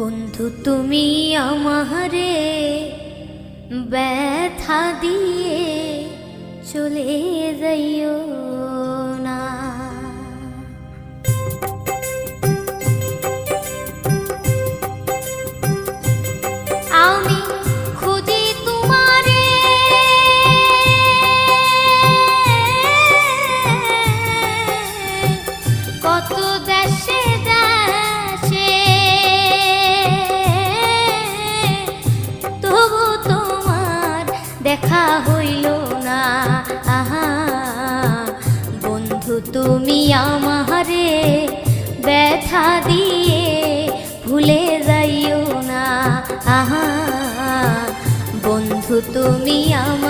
বন্ধু তুমি আমারে ব্যথা দিয়ে চলে যাইও। তুমি আমারে ব্যথা দিয়ে ভুলে যাইও না। আহা বন্ধু তুমি আমারে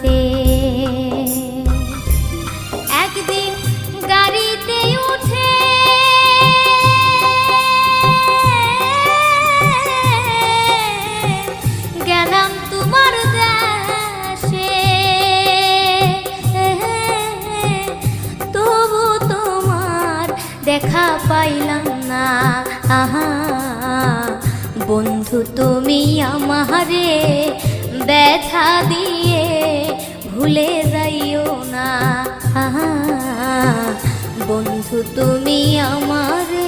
আছে একদিন গাড়িতে উঠে গেলাম তোমার দেশে তবু তোমার দেখা পাইলাম না। আহা, বন্ধু তুমি আমারে ব্যথা দিয়ে ভুলে যাইও না। বন্ধু তুমি আমারে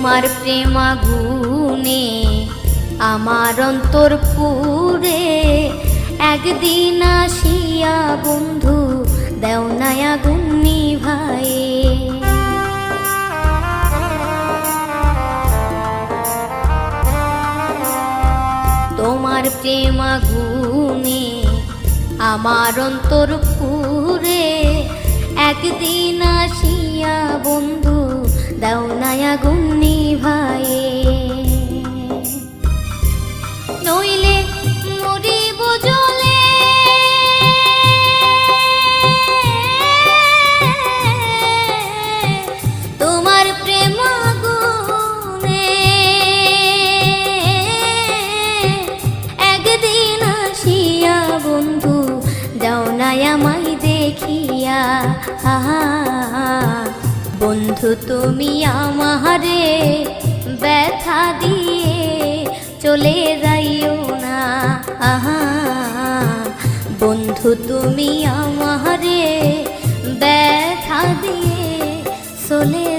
তোমার প্রেমা গুনে আমার অন্তর পুরে। একদিন আসিয়া বন্ধু, দেও নায়া গুন্নি ভাই তোমার প্রেমা গুনে আমার অন্তর পুরে। একদিন আসিয়া বন্ধু, দাও নায়া গুন্নি ভাই নইলে মরিব জলে। তোমার প্রেম একদিন আসিয়া বন্ধু, যাও নাই আমায় দেখিয়া। আহা বন্ধু তুমি আমারে ব্যথা দিয়ে চলে যাইও না। আহা। বন্ধু তুমি আমারে ব্যথা দিয়ে চলে